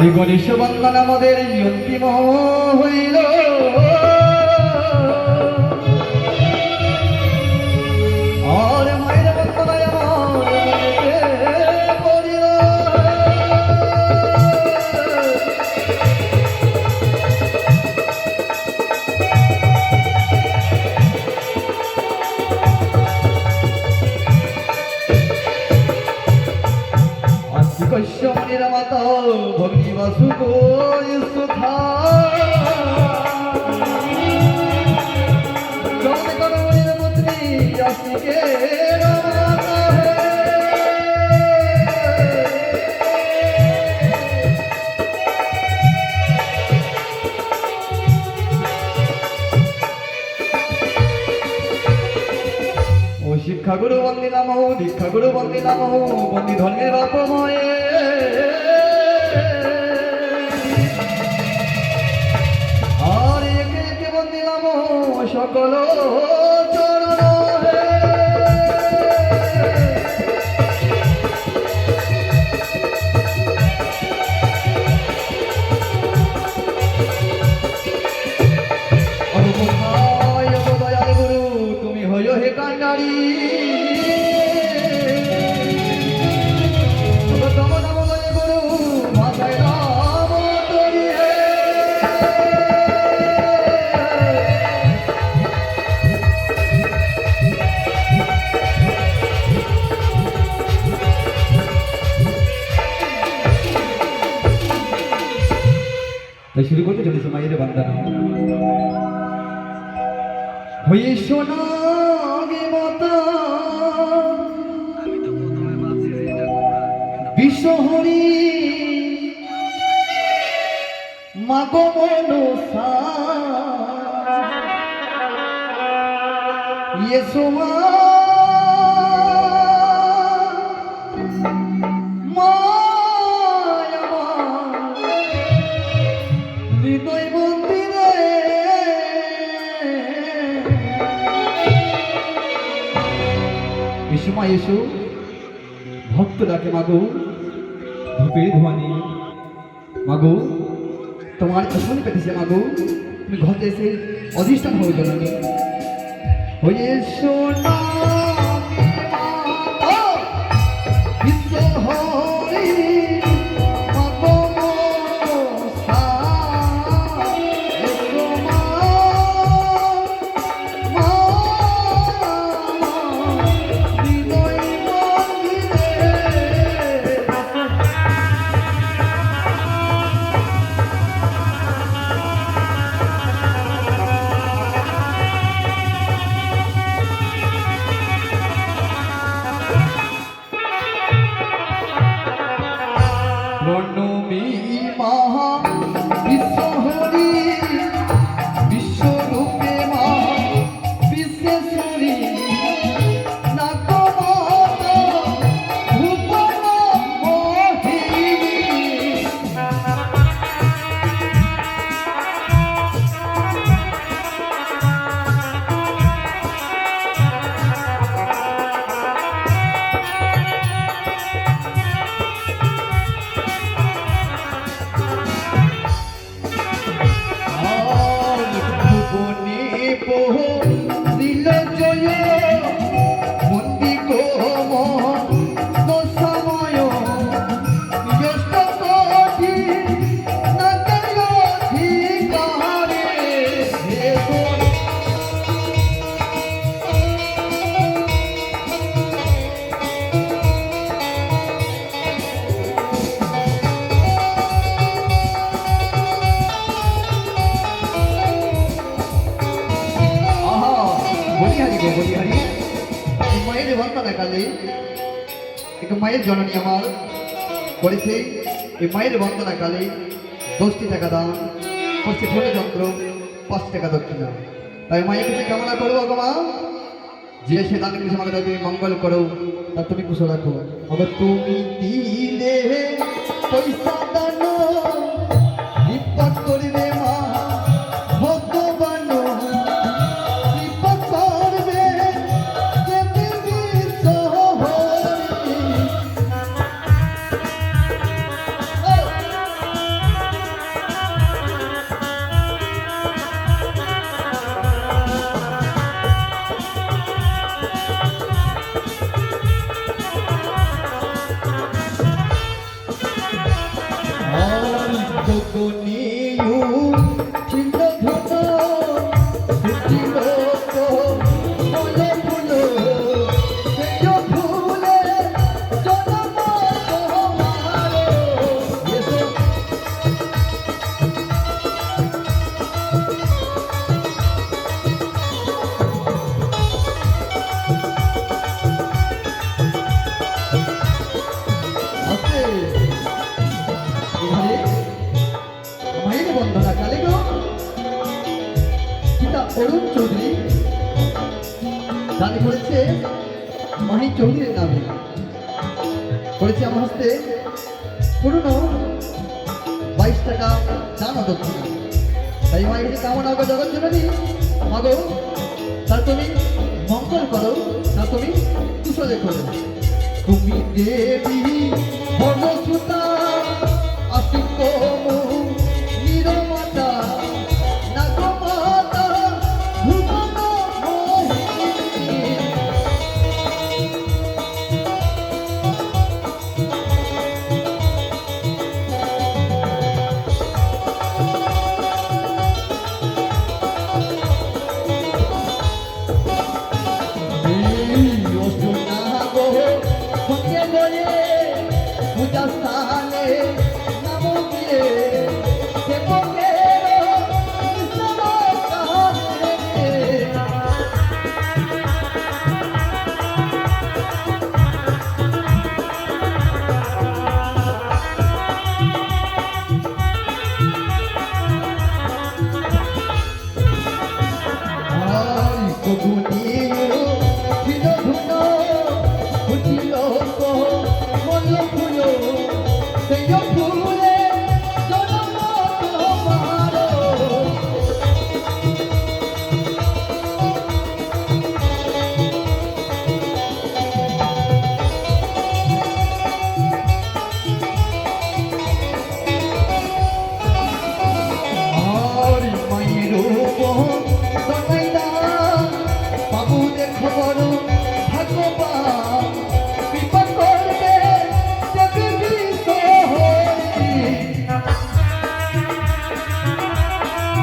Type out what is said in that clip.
ওই গণেশ বন্দন আমাদের অন্তিম হইল। আজকে কশ্যমণির মাতা ভগ্নি বাসুক সুধা শিক্ষাগুরু বন্দে নাম দীক্ষাগুরু বন্দে নাম বন্দী ধর্মের বাপময়ে সকল তাই শুরু করতে চলেছে মায়ের বান্দানা হয়ে সোনা গে মাতা। বিশ্বহরি মাগো মনসা। ইয়ে এসো মা এসো ভক্ত ডাকে মাগো, ধূপের ধোয়ানি মাগো, তোমার আসন পেতেছে মাগো, তুমি ঘরে এসে অধিষ্ঠান হয়ে জননী। হয়ে এসো বলিহারি গো বলিহারি এই মায়ের বন্দনা কালে এক মায়ের জননী আমার করেছে এই মায়ের বন্দনা কালে দশটি টাকা দান করছে ফোনে যন্ত্র পাঁচ টাকা দক্ষিণা। তাই মায়ের কাছে কামনা করব গো মা। যে সে দান কিছু আমাকে তুমি মঙ্গল করো তা তুমি কুশল রাখো। আবার তুমি দিলে পয়সা দান। চৌধুরী। দান করেছে মাহি চৌধুরীর নামে। করেছে আমার হস্তে পুরনো বাইশ টাকা দানা দক্ষিণা। তাই মায়ের কাছে কামনা গো জগৎ জননী মাগো, তার তুমি মঙ্গল করো না তুমি কুশলে করো। তুমি দেবী